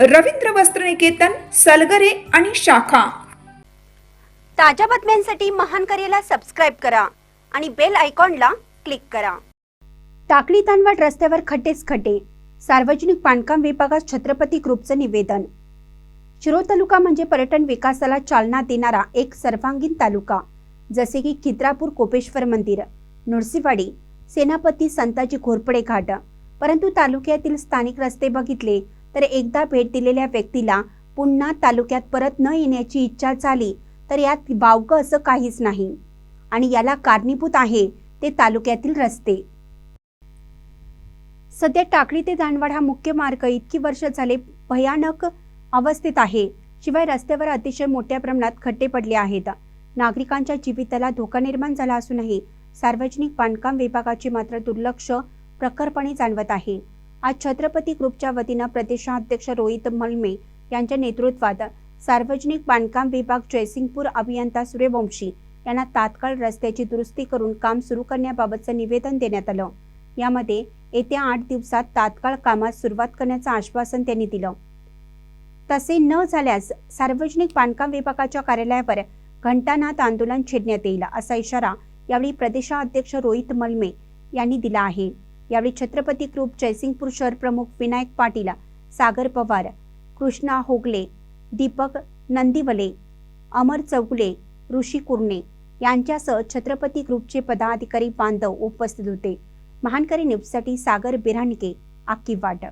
रवींद्र वस्त्रनिकेतन सलगरे आणि शाखा. ताज्या बातम्यांसाठी महान करेला सबस्क्राईब करा आणि बेल आयकॉनला क्लिक करा. टाकळी तानवाड रस्त्यावर खड्डेच खड्डे. सार्वजनिक बांधकाम विभागात छत्रपती ग्रुपचं निवेदन. शिरो तालुका म्हणजे पर्यटन विकासाला चालना देणारा एक सर्वांगीण तालुका जसे की खिद्रापूर कोपेश्वर मंदिर नृसिंहवाडी सेनापती संताजी घोरपडे घाट. परंतु तालुक्यातील स्थानिक रस्ते बघितले तर एकदा भेट दिलेल्या व्यक्तीला पुन्हा तालुक्यात परत न येण्याची इच्छा झाली तर यात वावगं असं काहीच नाही. आणि याला कारणीभूत आहे ते तालुक्यातील रस्ते. सध्या टाकळी ते दांडवाड हा मुख्य मार्ग इतकी वर्ष झाले भयानक अवस्थेत आहे. शिवाय रस्त्यावर अतिशय मोठ्या प्रमाणात खड्डे पडले आहेत. नागरिकांच्या जीविताला धोका निर्माण झाला असूनही सार्वजनिक बांधकाम विभागाचे मात्र दुर्लक्ष प्रखरपणे जाणवत आहे. आज छत्रपती ग्रुपच्या वतीनं प्रदेशाध्यक्ष रोहित मलमे यांच्या नेतृत्वात सार्वजनिक बांधकाम विभाग जयसिंगपूर अभियंता सूर्यवंशी यांना तात्काळ रस्त्याची दुरुस्ती करून काम सुरू करण्याबाबतचं निवेदन देण्यात आलं. यामध्ये येत्या आठ दिवसात तात्काळ कामात सुरुवात करण्याचं आश्वासन त्यांनी दिलं. तसे न झाल्यास सार्वजनिक बांधकाम विभागाच्या कार्यालयावर घंटानाथ आंदोलन छेडण्यात येईल असा इशारा यावेळी प्रदेशाध्यक्ष रोहित मलमे यांनी दिला आहे. यावेळी छत्रपती ग्रुप जयसिंगपूर शहर प्रमुख विनायक पाटील सागर पवार कृष्णा होगले दीपक नंदिवले अमर चौगुले ऋषी कुर्णे यांच्यासह छत्रपती ग्रुपचे पदाधिकारी बांधव उपस्थित होते. महानकरी न्यूजसाठी सागर बिराणके आक्की वाट.